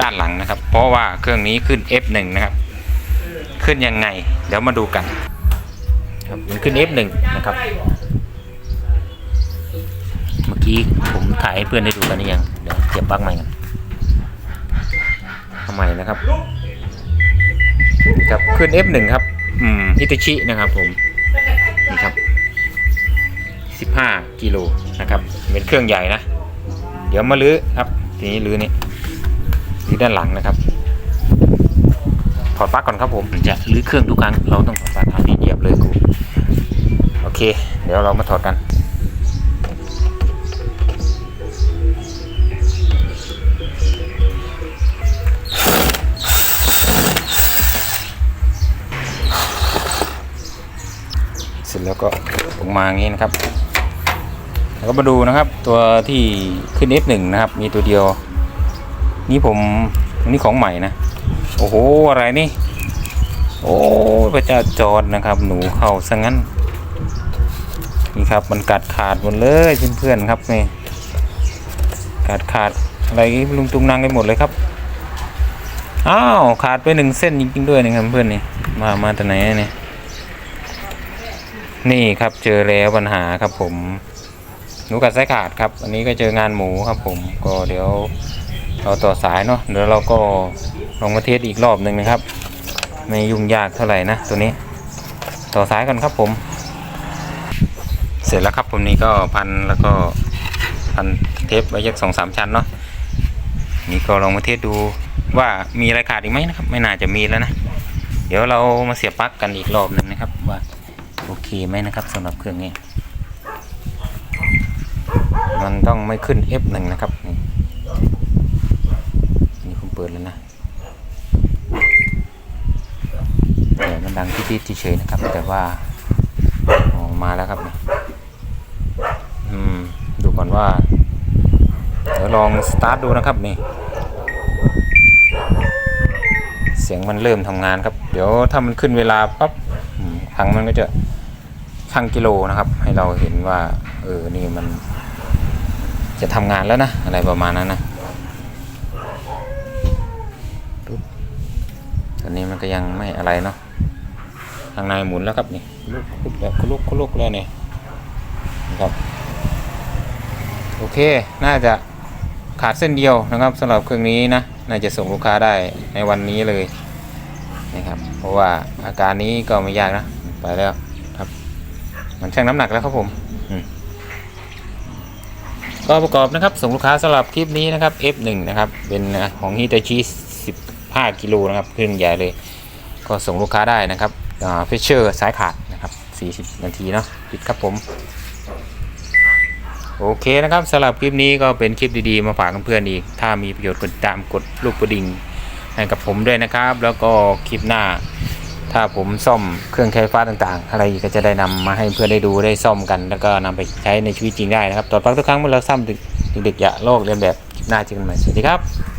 ด้านหลังนะครับ เพราะว่าเครื่องนี้ขึ้น F1 นะครับ ขึ้นยังไง เดี๋ยวมาดูกันครับมันขึ้น F1 นะครับ เมื่อกี้ผมถ่ายให้เพื่อนได้ดูกันหรือยังเดี๋ยวเสียบปลั๊กใหม่กันทำไมนะครับนี่ครับขึ้น F1 ครับอืมฮิตาชินะครับผมนี่ครับ15กิโลนะครับเป็นเครื่องใหญ่นะ เดี๋ยวมาลื้อครับ ทีนี้ลื้อนี่ ลื้อด้านหลังนะครับ ถอดปลั๊กก่อนครับผมจะลื้อเครื่องทุกครั้งเราต้องถอดปลั๊กเอานี่เหยียบเลยกูโอเค เดี๋ยวเรามาถอดกันเสร็จแล้วก็ลงมาอย่างนี้นะครับ แล้วก็มาดูนะครับ ตัวที่ขึ้น F1 นะครับ มีตัวเดียว นี่ผมนี่ของใหม่นะ โอ้โห อะไรนี่ โอ้พระเจ้าจอดนะครับ หนูเข้าซะงั้น นี่ครับมันกัดขาดหมดเลยเพื่อนๆครับนี่กัดขาดอะไรลุงตุงนางไปหมดเลยครับ อ้าวขาดไปหนึ่งเส้นจริงๆด้วยนะครับเพื่อนนี่มามาแต่ไหนเนี่ยนี่ครับเจอแล้วปัญหาครับผมหนูกัดสายขาดครับ อันนี้ก็เจองานหมูครับผมก็เดี๋ยว เราต่อสายเนาะเดี๋ยวเราก็ลองมาเทสอีกรอบหนึ่งนะครับ ไม่ยุ่งยากเท่าไหร่นะตัวนี้ ต่อสายกันครับผม เสร็จแล้วครับผมนี่ก็พันแล้วก็พันเทปไว้ยักสองสามชั้นเนาะนี่ก็ลองมาเทสดูว่ามีอะไรขาดอีกไหมนะครับ ไม่น่าจะมีแล้วนะ เดี๋ยวเรามาเสียบปลั๊กกันอีกรอบหนึ่งนะครับ ว่าโอเคไหมนะครับสำหรับเครื่องนี้ มันต้องไม่ขึ้น F1 นะครับนี่ เปิดแล้วนะแต่มันดังติดๆเฉยๆนะครับ แต่ว่าออกมาแล้วครับนี่อืมดูก่อนว่าเดี๋ยวลองสตาร์ทดูนะครับนี่เสียงมันเริ่มทำงานครับ เดี๋ยวถ้ามันขึ้นเวลาปั๊บครั้งมันก็จะชั่งกิโลนะครับ ให้เราเห็นว่า เออ นี่มันจะทำงานแล้วนะ อะไรประมาณนั้นนะปุ๊บ ตอนนี้มันก็ยังไม่อะไรเนาะทางในหมุนแล้วครับนี่ลุกลุกแล้วลุกลุกแล้วนี่นะครับโอเคน่าจะขาดเส้นเดียวนะครับสำหรับเครื่องนี้นะน่าจะส่งลูกค้าได้ในวันนี้เลยนะครับ เพราะว่าอาการนี้ก็ไม่ยากนะไปแล้วมันชั่งน้ำหนักแล้วครับผมอืมก็ประกอบนะครับส่งลูกค้าสำหรับคลิปนี้นะครับ F1 นะครับ เป็นของ Hitachi 15 กิโลนะครับเครื่องใหญ่เลย ก็ส่งลูกค้าได้นะครับเฟเชอร์สายขาดนะครับ 40 นาทีเนาะปิดครับผม โอเคนะครับสำหรับคลิปนี้ก็เป็นคลิปดีๆ มาฝากเพื่อนๆอีก ถ้ามีประโยชน์กดติดตามกดลูกกระดิ่งให้กับผมด้วยนะครับ แล้วก็คลิปหน้า ถ้าผมซ่อมเครื่องใช้ไฟฟ้าต่างๆ อะไรก็จะได้นำมาให้เพื่อนได้ดูได้ซ่อมกัน แล้วก็นำไปใช้ในชีวิตจริงได้นะครับต่อไปทุกครั้งเมื่อเราซ่อมดึกๆอย่าโลกเรียนแบบคลิปหน้าเจอกันใหม่สวัสดีครับ